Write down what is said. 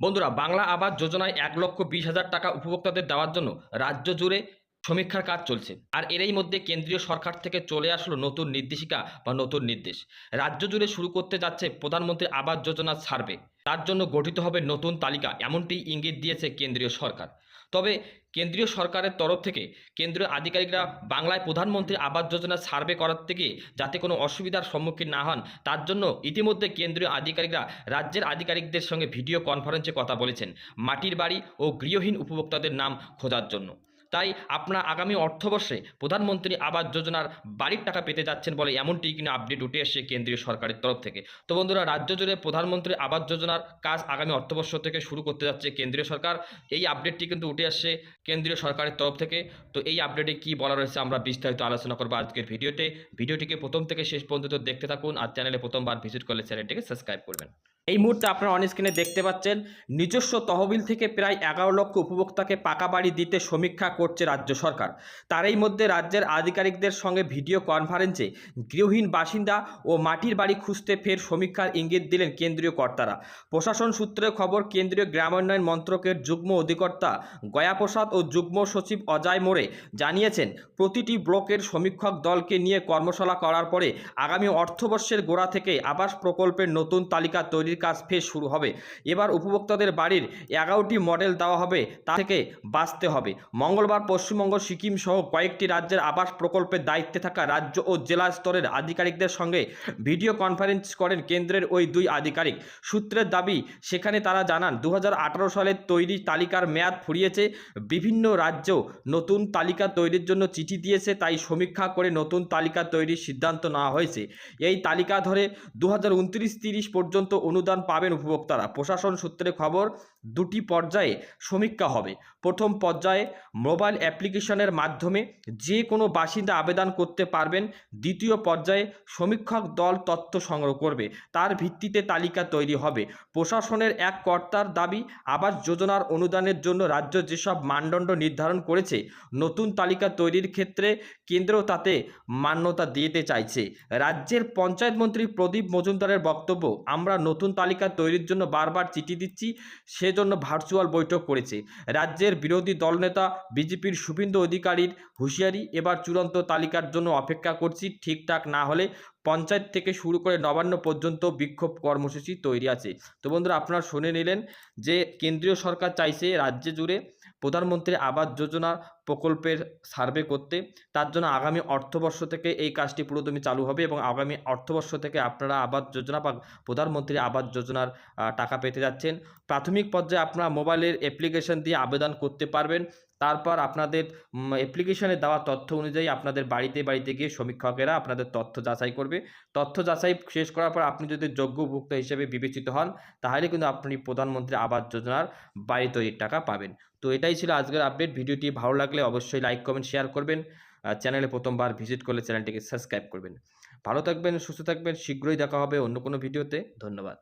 বন্ধুরা, বাংলা আবাস যোজনায় এক লক্ষ বিশ হাজার টাকা উপভোক্তাদের দেওয়ার জন্য রাজ্য জুড়ে সমীক্ষার কাজ চলছে। আর এরই মধ্যে কেন্দ্রীয় সরকার থেকে চলে আসলো নতুন নির্দেশিকা বা নতুন নির্দেশ। রাজ্য জুড়ে শুরু করতে যাচ্ছে প্রধানমন্ত্রী আবাস যোজনার সার্ভে। তার জন্য গঠিত হবে নতুন তালিকা এমনটি ইঙ্গিত দিয়েছে কেন্দ্রীয় সরকার। তবে কেন্দ্রীয় সরকারের তরফ থেকে কেন্দ্রীয় আধিকারিকরা বাংলায় প্রধানমন্ত্রী আবাস যোজনা সার্ভে করার থেকে যাতে কোনো অসুবিধার সম্মুখীন না হন, তার জন্য ইতিমধ্যে কেন্দ্রীয় আধিকারিকরা রাজ্যের আধিকারিকদের সঙ্গে ভিডিও কনফারেন্সে কথা বলেছেন। মাটির বাড়ি ও গৃহহীন উপভোক্তাদের নাম খোঁজার জন্য। তাই আপনার আগামী অর্থবর্ষে প্রধানমন্ত্রী আবাস যোজনার বাড়ির টাকা পেতে যাচ্ছেন বলে এমনটি কিনা আপডেট উঠে এসেছে কেন্দ্রীয় সরকারের তরফ থেকে। তো বন্ধুরা, রাজ্য জুড়ে প্রধানমন্ত্রী আবাস যোজনার কাজ আগামী অর্থবর্ষ থেকে শুরু করতে যাচ্ছে কেন্দ্রীয় সরকার। এই আপডেটটি কিন্তু উঠে আসছে কেন্দ্রীয় সরকারের তরফ থেকে। তো এই আপডেটে কি বলা রয়েছে আমরা বিস্তারিত আলোচনা করব আজকের ভিডিওতে। ভিডিওটিকে প্রথম থেকে শেষ পর্যন্ত দেখতে থাকুন আর চ্যানেলে প্রথমবার ভিজিট করলে চ্যানেলটিকে সাবস্ক্রাইব করবেন। এই মুহূর্তে আপনারা অন স্ক্রিনে দেখতে পাচ্ছেন, নিজস্ব তহবিল থেকে প্রায় এগারো লক্ষ উপভোক্তাকে পাকা বাড়ি দিতে সমীক্ষা করছে রাজ্য সরকার। তারই মধ্যে রাজ্যের আধিকারিকদের সঙ্গে ভিডিও কনফারেন্সে গৃহহীন বাসিন্দা ও মাটির বাড়ি খুঁজতে ফের সমীক্ষার ইঙ্গিত দিলেন কেন্দ্রীয় কর্তারা। প্রশাসন সূত্রে খবর, কেন্দ্রীয় গ্রামোন্নয়ন মন্ত্রকের যুগ্ম অধিকর্তা গয়াপ্রসাদ ও যুগ্ম সচিব অজয় মোড়ে জানিয়েছেন, প্রতিটি ব্লকের সমীক্ষক দলকে নিয়ে কর্মশালা করার পরে আগামী অর্থবর্ষের গোড়া থেকে আবাস প্রকল্পের নতুন তালিকা তৈরির কাজ ফের শুরু হবে। এবার উপভোক্তাদের বাড়ির এগারোটি মডেল দেওয়া হবে, তা থেকে বাঁচতে হবে। মঙ্গলবার পশ্চিমবঙ্গ, সিকিম সহ কয়েকটি রাজ্যের আবাস প্রকল্পের দায়িত্বে থাকা রাজ্য ও জেলা স্তরের আধিকারিকদের সঙ্গে ভিডিও কনফারেন্স করেন কেন্দ্রের ওই দুই আধিকারিক। সূত্রের দাবি, সেখানে তারা জানান দু হাজার আঠেরো সালের তৈরি তালিকার মেয়াদ ফুরিয়েছে, বিভিন্ন রাজ্য নতুন তালিকা তৈরির জন্য চিঠি দিয়েছে, তাই সমীক্ষা করে নতুন তালিকা তৈরির সিদ্ধান্ত নেওয়া হয়েছে। এই তালিকা ধরে দু হাজার পর্যন্ত অনুদান পাবেন উপভোক্তারা। প্রশাসন সূত্রে খবর, দুটি পর্যায়ে সমীক্ষা হবে। প্রথম পর্যায়ে মোবাইল অ্যাপ্লিকেশনের মাধ্যমে যে কোনো বাসিন্দা আবেদন করতে পারবেন। দ্বিতীয় পর্যায়ে সমীক্ষক দল তথ্য সংগ্রহ করবে। তার ভিত্তিতে তালিকা তৈরি হবে। প্রশাসনের এক কর্তার দাবি, আবাস যোজনার অনুদানের জন্য রাজ্য যেসব মানদণ্ড নির্ধারণ করেছে, নতুন তালিকা তৈরির ক্ষেত্রে কেন্দ্র তাতে মান্যতা দিতে চাইছে। রাজ্যের পঞ্চায়েত মন্ত্রী প্রদীপ মজুমদারের বক্তব্য, আমরা নতুন তালিকা তৈরির জন্য বারবার চিঠি দিচ্ছি, সেজন্য ভার্চুয়াল বৈঠক করেছে। রাজ্যের বিরোধী দলনেতা বিজেপির শুভেন্দু অধিকারীর হুঁশিয়ারি এবার চূড়ান্ত তালিকার জন্য অপেক্ষা করছি, ঠিকঠাক না হলে পঞ্চায়েত থেকে শুরু করে নবান্ন পর্যন্ত বিক্ষোভ কর্মসূচি তৈরি আছে। তো বন্ধুরা, আপনারা শুনে নিলেন যে কেন্দ্রীয় সরকার চাইছে রাজ্যে জুড়ে প্রধানমন্ত্রী আবাস যোজনা প্রকল্পের সার্ভে করতে। তার জন্য আগামী অর্থবর্ষ থেকে এই কাজটি পুরোদমে চালু হবে এবং আগামী অর্থবর্ষ থেকে আপনারা আবাস যোজনা বা প্রধানমন্ত্রী আবাস যোজনার টাকা পেতে যাচ্ছেন। প্রাথমিক পর্যায়ে আপনারা মোবাইলের অ্যাপ্লিকেশন দিয়ে আবেদন করতে পারবেন। তারপর আপনাদের অ্যাপ্লিকেশনে দেওয়া তথ্য অনুযায়ী আপনাদের বাড়িতে বাড়িতে গিয়ে সমীক্ষকেরা আপনাদের তথ্য যাচাই করবে। তথ্য যাচাই শেষ করার পর আপনি যদি যোগ্য উপভোক্তা হিসেবে বিবেচিত হন, তাহলে কিন্তু আপনি প্রধানমন্ত্রী আবাস যোজনার বাড়ি তৈরির টাকা পাবেন। তো এটাই ছিল আজকের আপডেট ভিডিওটি ভালো লাগলে অবশ্যই লাইক কমেন্ট শেয়ার করবেন। চ্যানেলে প্রথমবার ভিজিট করলে চ্যানেলটিকে সাবস্ক্রাইব করবেন। ভালো থাকবেন, সুস্থ থাকবেন। শীঘ্রই দেখা হবে অন্য কোনো ভিডিওতে ধন্যবাদ।